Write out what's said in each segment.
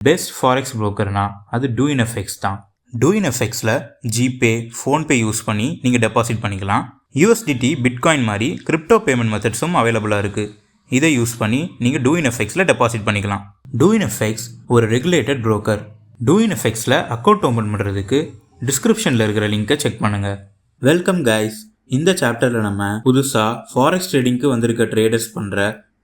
Best forex புரோக்கர்னா அது டூஇன் effects தான் டூஇன் எஃபெக்ட்ஸில் ஜிபே ஃபோன்பே யூஸ் பண்ணி நீங்கள் டெபாசிட் பண்ணிக்கலாம். யூஎஸ்டிடி பிட்காயின் மாதிரி கிரிப்டோ பேமெண்ட் மெத்தட்ஸும் அவைலபிளாக இருக்குது இதை யூஸ் பண்ணி நீங்கள் டூஇன் எஃபெக்ட்ஸில் டெபாசிட் பண்ணிக்கலாம். டூஇன் எஃபெக்ட்ஸ் ஒரு ரெகுலேட்டட் புரோக்கர் டூஇன் எஃபெக்ட்ஸில் அக்கௌண்ட் ஓப்பன் பண்ணுறதுக்கு டிஸ்கிரிப்ஷனில் இருக்கிற லிங்கை செக் பண்ணுங்கள் வெல்கம் கைஸ் இந்த சாப்டரில் நம்ம புதுசாக ஃபாரெக்ஸ் ட்ரேடிங்க்கு வந்திருக்க ட்ரேடர்ஸ் பண்ணுற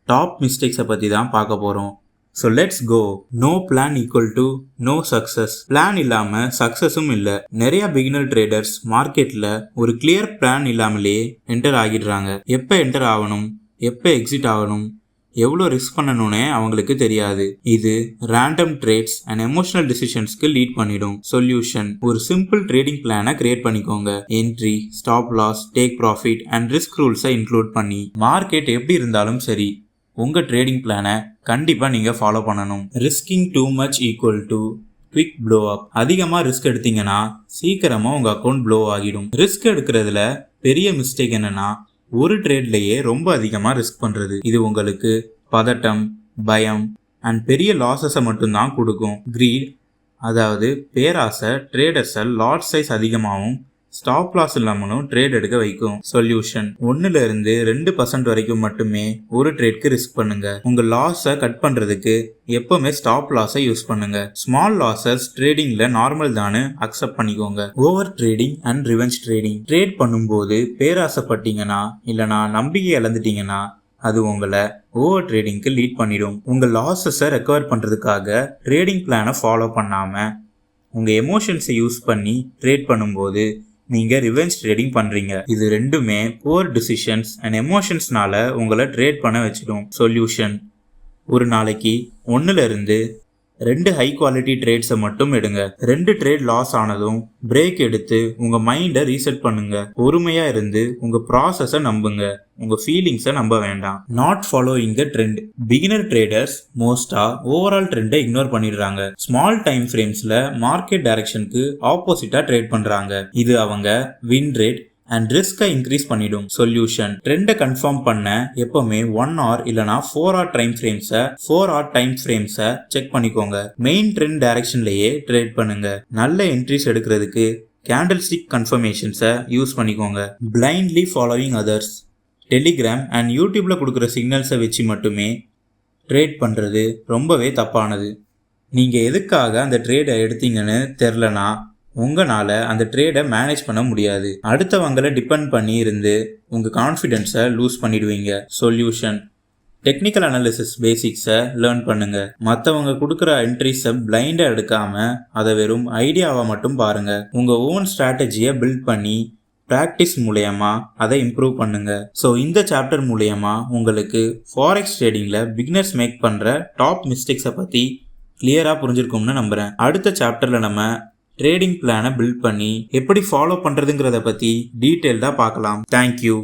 டாப் மிஸ்டேக்ஸை பற்றி தான் பார்க்க போகிறோம் so let's go no plan equal to no success plan இல்லாமல் சக்ஸஸும் இல்லை. நிறைய பிகினர் ட்ரேடர்ஸ் மார்க்கெட்டில் ஒரு கிளியர் பிளான் இல்லாமலேயே என்டர் ஆகிடுறாங்க. எப்போ என்டர் ஆகணும்? எப்போ எக்ஸிட் ஆகணும்? எவ்வளோ ரிஸ்க் பண்ணணும்னே அவங்களுக்கு தெரியாது. இது ரேண்டம் ட்ரேட்ஸ் அண்ட் எமோஷனல் டிசிஷன்ஸ்க்கு லீட் பண்ணிடும். சொல்யூஷன் ஒரு சிம்பிள் ட்ரேடிங் பிளானை கிரியேட் பண்ணிக்கோங்க. Entry stop loss take profit and risk ரூல்ஸை இன்க்ளூட் பண்ணி. மார்க்கெட் எப்படி இருந்தாலும் சரி. உங்கள் ட்ரேடிங் பிளானை கண்டிப்பாக நீங்கள் ஃபாலோ பண்ணணும். Risking too much equal to quick blow up அதிகமாக ரிஸ்க் எடுத்தீங்கன்னா சீக்கிரமாக உங்கள் அக்கௌண்ட் ப்ளோ ஆகிடும். ரிஸ்க் எடுக்கிறதுல பெரிய மிஸ்டேக் என்னென்னா ஒரு ட்ரேட்லேயே ரொம்ப அதிகமாக ரிஸ்க் பண்ணுறது இது உங்களுக்கு பதட்டம் பயம் அண்ட் பெரிய லாஸஸை மட்டும்தான் கொடுக்கும். க்ரீட் அதாவது பேராசை ட்ரேடர்ஸை லாட் சைஸ் அதிகமாகவும் ஸ்டாப் லாஸ் இல்லாமலும் ட்ரேட் எடுக்க வைக்கும். சொல்யூஷன் ஒன்னுல இருந்து ரெண்டு பர்சன்ட் வரைக்கும் மட்டுமே ஒரு ட்ரேட்க்கு ரிஸ்க் பண்ணுங்க. உங்க லாஸை கட் பண்றதுக்கு எப்பவுமே ஸ்டாப் லாஸை யூஸ் பண்ணுங்க. ஸ்மால் லாஸஸ் ட்ரேடிங்ல நார்மல் தானு அக்செப்ட் பண்ணிக்கோங்க. Over trading and revenge trading trade பண்ணும்போது பேராசைப்பட்டீங்கன்னா இல்லனா நம்பிக்கை இழந்துட்டீங்கன்னா அது உங்களை ஓவர் ட்ரேடிங்க்கு லீட் பண்ணிடும். உங்கள் லாஸஸை ரெக்கவர் பண்ணுறதுக்காக ட்ரேடிங் பிளானை ஃபாலோ பண்ணாமல் உங்கள் எமோஷன்ஸை யூஸ் பண்ணி ட்ரேட் பண்ணும்போது நீங்கள் ரிவெஞ்ச் ட்ரேடிங் பண்ணுறீங்க இது ரெண்டுமே போர் டிசிஷன்ஸ் அண்ட் எமோஷன்ஸ்னால உங்களை ட்ரேட் பண்ண வச்சிடும். சொல்யூஷன் ஒரு நாளைக்கு ஒன்றுலேருந்து ரெண்டு ஹை குவாலிட்டி ட்ரேட்ஸை மட்டும் எடுங்க. ரெண்டு ட்ரேட் லாஸ் ஆனதும் பிரேக் எடுத்து உங்க மைண்டை ரீசெட் பண்ணுங்க. பொறுமையா இருந்து உங்க ப்ராசஸை நம்புங்க. உங்க ஃபீலிங்ஸை நம்ப வேண்டாம். Not following the trend beginner traders மோஸ்டா ஓவரால் ட்ரெண்டை இக்னோர் பண்ணிடுறாங்க. ஸ்மால் டைம் ஃப்ரேம்ஸ்ல மார்க்கெட் டைரக்ஷனுக்கு ஆப்போசிட்டா ட்ரேட் பண்றாங்க. இது அவங்க வின் ரேட் அண்ட் ரிஸ்கை இன்க்ரீஸ் பண்ணிடும். சொல்யூஷன் ட்ரெண்டை கன்ஃபார்ம் பண்ண எப்பவுமே ஒன் ஹவர் இல்லனா ஃபோர் ஹவர் டைம் ஃப்ரேம்ஸை ஃபோர் ஹவர் டைம் ஃப்ரேம்ஸை செக் பண்ணிக்கோங்க. மெயின் ட்ரெண்ட் டைரக்ஷன்லயே ட்ரேட் பண்ணுங்க. நல்ல என்ட்ரிஸ் எடுக்கிறதுக்கு கேண்டில் ஸ்டிக் கன்ஃபர்மேஷன்ஸை யூஸ் பண்ணிக்கோங்க. Blindly following others Telegram and யூடியூப்ல கொடுக்குற சிக்னல்ஸை வச்சு மட்டுமே ட்ரேட் பண்ணுறது ரொம்பவே தப்பானது. நீங்கள் எதுக்காக அந்த ட்ரேடை எடுத்தீங்கன்னு தெரிலனா உங்களால் அந்த ட்ரேடை மேனேஜ் பண்ண முடியாது. அடுத்தவங்களை டிபெண்ட் பண்ணி இருந்து உங்கள் கான்ஃபிடென்ஸை லூஸ் பண்ணிடுவீங்க. சொல்யூஷன் டெக்னிக்கல் அனாலிசிஸ் பேசிக்ஸை லேர்ன் பண்ணுங்க. மற்றவங்க கொடுக்குற என்ட்ரிஸை பிளைண்டாக எடுக்காம அதை வெறும் ஐடியாவை மட்டும் பாருங்க. உங்கள் ஓன் ஸ்ட்ராட்டஜியை பில்ட் பண்ணி ப்ராக்டிஸ் மூலயமா அதை இம்ப்ரூவ் பண்ணுங்க. ஸோ இந்த சாப்டர் மூலயமா உங்களுக்கு ஃபாரெக்ஸ் ட்ரேடிங்கில் பிகினர்ஸ் மேக் பண்ணுற டாப் மிஸ்டேக்ஸை பற்றி கிளியராக புரிஞ்சிருக்கும்னு நம்புகிறேன் அடுத்த சாப்டரில் நம்ம ட்ரேடிங் பிளானை பில்ட் பண்ணி எப்படி ஃபாலோ பண்ணுறதுங்கிறத பற்றி டீட்டெயில்டாக பார்க்கலாம். தேங்க்யூ